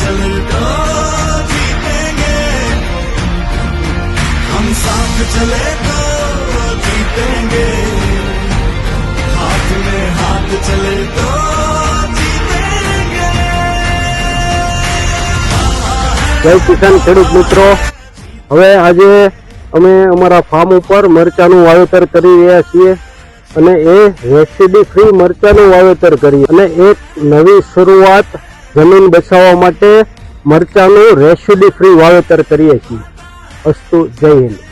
चले तो जीतेंगे हम साथ चले तो जीतेंगे हाथ में हाथ चले तो જય કિસાન ખેડૂત મિત્રો. હવે આજે અમે અમારા ફાર્મ ઉપર મરચાનું વાવેતર કરી રહ્યા છીએ અને એ રેસીડી ફ્રી મરચાનું વાવેતર કરીએ. અને એક નવી શરૂઆત જમીન બચાવવા માટે મરચાંનું રેસ્યુડી ફ્રી વાવેતર કરીએ છીએ. અસ્તુ જય હિન્દ.